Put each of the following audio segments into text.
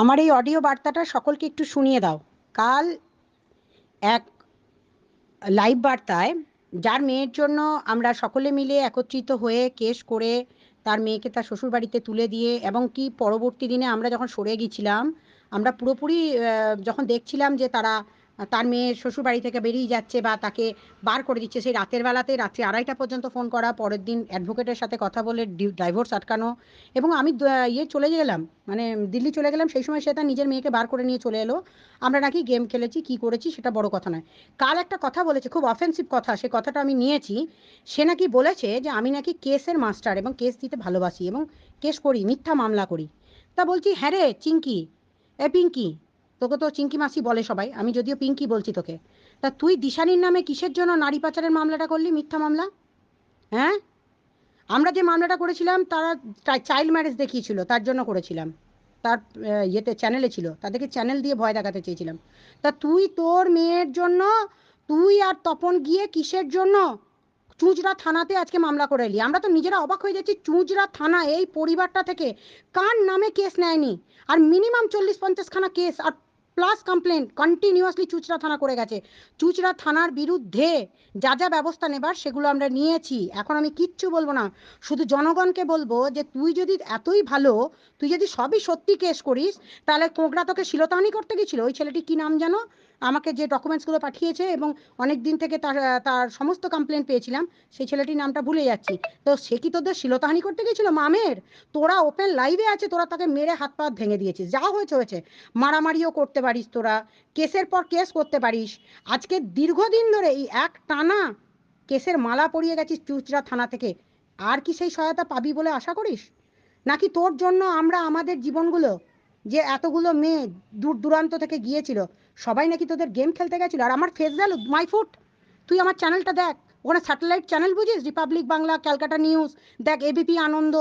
আমার এই অডিও বার্তাটা সকলকে একটু শুনিয়ে দাও। কাল এক লাইভ বার্তায় যার মেয়ের জন্য আমরা সকলে মিলে একত্রিত হয়ে কেস করে তার মেয়েকে তার শ্বশুরবাড়িতে তুলে দিয়ে এবং কি পরবর্তী দিনে আমরা যখন সরে গিয়েছিলাম, আমরা পুরোপুরি যখন দেখছিলাম যে তারা তার মেয়ে শ্বশুরবাড়ি থেকে বেরিয়ে যাচ্ছে বা তাকে বার করে দিচ্ছে। সেই রাতের বেলাতে রাত্রি আড়াইটা পর্যন্ত ফোন করা, পরের দিন অ্যাডভোকেটের সাথে কথা বলে ডাইভোর্স আটকানো এবং আমি ইয়ে চলে গেলাম মানে দিল্লি চলে গেলাম। সেই সময় সে তার নিজের মেয়েকে বার করে নিয়ে চলে এলো। আমরা নাকি গেম খেলেছি, কি করেছি সেটা বড় কথা নয়। কাল একটা কথা বলেছে, খুব অফেন্সিভ কথা, সে কথাটা আমি নিয়েছি। সে নাকি বলেছে যে আমি নাকি কেসের মাস্টার এবং কেস দিতে ভালোবাসি এবং কেস করি, মিথ্যা মামলা করি। তা বলছি হ্যাঁ রে চিঙ্কি এ পিঙ্কি তোকে তো চিঙ্কি মাসি বলে সবাই, আমি যদিও পিঙ্কি বলছি তোকে। তা তুই দিশানির নামে কিসের জন্য নারী পাচারের মামলাটা করলি, মিথ্যা মামলা? হ্যাঁ? আমরা যে মামলাটা করেছিলাম, তারা চাইল্ড ম্যারেজ দেখিয়েছিল, তার জন্য করেছিলাম। তার ইয়েতে চ্যানেলে ছিল, তাদেরকে চ্যানেল দিয়ে ভয় দেখাতে চেয়েছিলাম। তা তুই তোর মেয়ের জন্য, তুই আর তপন গিয়ে কিসের জন্য চুঁচড়া থানাতে আজকে মামলা করে এলি? আমরা তো নিজেরা অবাক হয়ে যাচ্ছি, চুঁচড়া থানা এই পরিবারটা থেকে কার নামে কেস নেয়নি? আর মিনিমাম চল্লিশ পঞ্চাশখানা কেস, আর প্লাস কমপ্লেন কন্টিনিউয়াসলি চুচড়া থানা করে গেছে। চুচড়া থানার বিরুদ্ধে যা যা ব্যবস্থা নেবার সেগুলো আমরা নিয়েছি। এখন আমি কিচ্ছু বলব না। শুধু জনগণকে বলব যে, তুই যদি এতই ভালো, তুই যদি সবই সত্যি কেস করিস, তাহলে কোঁকড়া তোকে শিলতাহানি করতে গেছিল? ওই ছেলেটি কি নাম জানো আমাকে যে ডকুমেন্টসগুলো পাঠিয়েছে এবং অনেক দিন থেকে তার তার সমস্ত কমপ্লেন পেয়েছিলাম, সেই ছেলেটির নামটা ভুলে যাচ্ছি। তো সে কি তোদের শিলতাহানি করতে গেছিল, মামের? তোরা ওপেন লাইভে আছে, তোরা তাকে মেরে হাত পা ভেঙে দিয়েছিস। যা হয়েছে হয়েছে। মারামারিও করতে পারিস তোরা। কেসের পর কেস করতে পারিস। আজকে দীর্ঘদিন ধরে এই এক টানা কেসের মালা পরিয়ে গেছিস চুচড়া থানা থেকে। আর কি সেই সহায়তা পাবি বলে আশা করিস? নাকি তোর জন্য আমরা আমাদের জীবনগুলো যে এতগুলো মেয়ে দূর দূরান্ত থেকে গিয়েছিল সবাই নাকি তোদের গেম খেলতে গেছিল? আর আমার ফেস ভ্যালু মাই ফুট তুই আমার চ্যানেলটা দেখ। ওখানে স্যাটেলাইট চ্যানেল বুঝিস? রিপাবলিক বাংলা ক্যালকাটা নিউজ দেখ এবিপি আনন্দ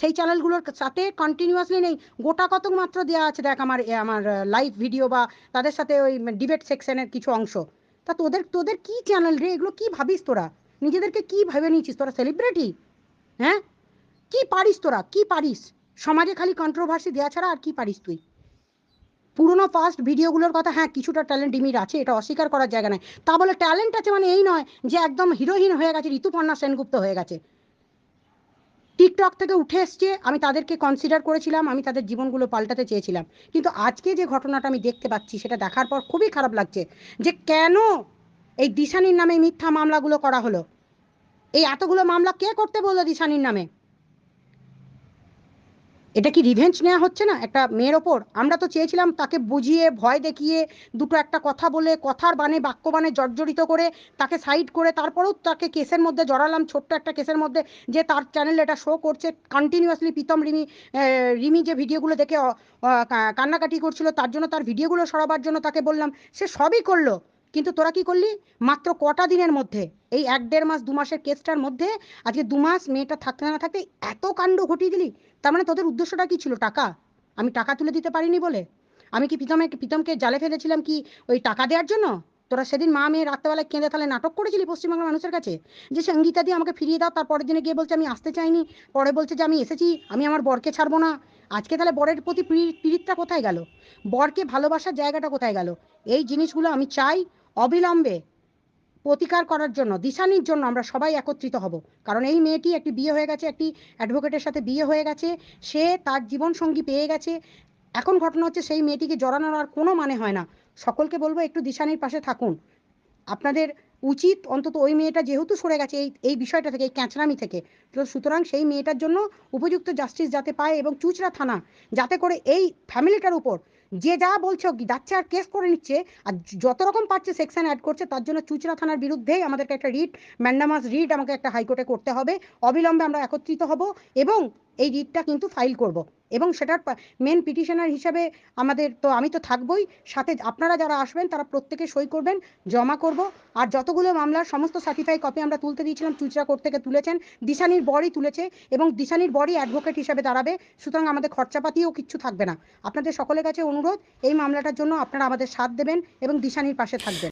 সেই চ্যানেলগুলোর সাথে কন্টিনিউয়াসলি নেই। গোটা কতক মাত্র দেওয়া আছে দেখ আমার আমার লাইভ ভিডিও বা তাদের সাথে ওই ডিবেট সেকশনের কিছু অংশ। তা তোদের তোদের কি চ্যানেল রে? এগুলো কি ভাবিস তোরা? নিজেদেরকে কি ভেবে নিয়েছিস? তোরা সেলিব্রিটি হ্যাঁ? কি পারিস তোরা? কি পারিস? সমাজে খালি কন্ট্রোভার্সি দেওয়া ছাড়া আর কি পারিস তুই? পুরোনো ফার্স্ট ভিডিওগুলোর কথা হ্যাঁ কিছুটা ট্যালেন্ট ডিমির আছে, এটা অস্বীকার করার জায়গা নয় তা বলে ট্যালেন্ট আছে মানে এই নয় যে একদম হিরোইন হয়ে গেছে, ঋতুপর্ণা সেনগুপ্ত হয়ে গেছে। টিকটক থেকে উঠে এসছে, আমি তাদেরকে কনসিডার করেছিলাম, আমি তাদের জীবনগুলো পাল্টাতে চেয়েছিলাম। কিন্তু আজকে যে ঘটনাটা আমি দেখতে পাচ্ছি, সেটা দেখার পর খুবই খারাপ লাগছে যে কেন এই দিশানির নামে মিথ্যা মামলাগুলো করা হলো? এই এতগুলো মামলা কে করতে বলল দিশানির নামে? এটা কি রিভেঞ্জ নেওয়া হচ্ছে না? একটা মেয়ের ওপর? আমরা তো চেয়েছিলাম তাকে বুঝিয়ে, ভয় দেখিয়ে, দুটো একটা কথা বলে, কথার বানে বাক্য বানে জর্জরিত করে তাকে সাইড করে তারপরেও তাকে কেসের মধ্যে জড়ালাম, ছোট্ট একটা কেসের মধ্যে যে তার চ্যানেল এটা শো করছে। কন্টিনিউয়াসলি প্রীতম রিমি রিমি যে ভিডিওগুলো দেখে কান্নাকাটি করছিল, তার জন্য তার ভিডিওগুলো সরাবার জন্য তাকে বললাম। সে সবই করল। কিন্তু তোরা কি করলি? মাত্র কটা দিনের মধ্যে, এই এক দেড় মাস, দু মাসের কেসটার মধ্যে, আজকে দু মাস মেয়েটা থাকতে না থাকতে এত কাণ্ড ঘটিয়ে দিলি? তার মানে তোদের উদ্দেশ্যটা কি ছিল টাকা? আমি টাকা তুলে দিতে পারিনি বলে? আমি কি প্রীতমে, প্রীতমকে জালে ফেলেছিলাম কি ওই টাকা দেওয়ার জন্য? তোরা সেদিন মা মেয়ে রাত্রেবেলায় কেঁদে তাহলে নাটক করেছিলি পশ্চিমবাংলার মানুষের কাছে? যে সঙ্গীতা দিয়ে আমাকে ফিরিয়ে দাও, তার পরের দিনে গিয়ে বলছে আমি আসতে চাইনি। পরে বলছে যে আমি এসেছি, আমি আমার বরকে ছাড়বো না। আজকে তাহলে বরের প্রতি পীড়ি- পীড়িতটা কোথায় গেল? বরকে ভালোবাসার জায়গাটা কোথায় গেল? এই জিনিসগুলো আমি চাই অবিলম্বে প্রতিকার করার জন্য, দিশানির জন্য আমরা সবাই একত্রিত হব। কারণ এই মেয়েটি একটি বিয়ে হয়ে গেছে, একটি অ্যাডভোকেটের সাথে বিয়ে হয়ে গেছে, সে তার জীবনসঙ্গী পেয়ে গেছে। এখন ঘটনা হচ্ছে সেই মেয়েটিকে জড়ানোর আর কোনো মানে হয় না। সকলকে বলব, একটু দিশানির পাশে থাকুন। আপনাদের উচিত অন্তত ওই মেয়েটা যেহেতু সরে গেছে, এই এই বিষয়টা থেকে, এই ক্যাঁচড়ামি থেকে। তো সুতরাং সেই মেয়েটার জন্য উপযুক্ত জাস্টিস যাতে পায় এবং চুচড়া থানা, যাতে করে এই ফ্যামিলিটার উপর যে যা বলছো যাচ্ছে আর কেস করে নিচ্ছে, আর যত রকম পারছে সেকশন অ্যাড করছে, তার জন্য চুচড়া থানার বিরুদ্ধেই আমাদেরকে একটা রিট ম্যান্ডামাস রিট আমাকে একটা হাইকোর্টে করতে হবে। অবিলম্বে আমরা একত্রিত হব এবং এই রিটটা কিন্তু ফাইল করব। এবং সেটার মেন পিটিশনার হিসাবে আমাদের তো, আমি তো থাকবই। সাথে আপনারা যারা আসবেন, তারা প্রত্যেকে সই করবেন, জমা করব। আর যতগুলো মামলার সমস্ত সার্টিফাই কপি আমরা তুলতে দিয়েছিলাম, চুচড়া কোর্ট থেকে তুলেছেন। দিশানির বরই তুলেছে এবং দিশানির বরই অ্যাডভোকেট হিসাবে দাঁড়াবে। সুতরাং আমাদের খরচাপাতিও কিচ্ছু থাকবে না। আপনাদের সকলের কাছে অনুরোধ, এই মামলাটার জন্য আপনারা আমাদের সাথ দেবেন এবং দিশানির পাশে থাকবেন।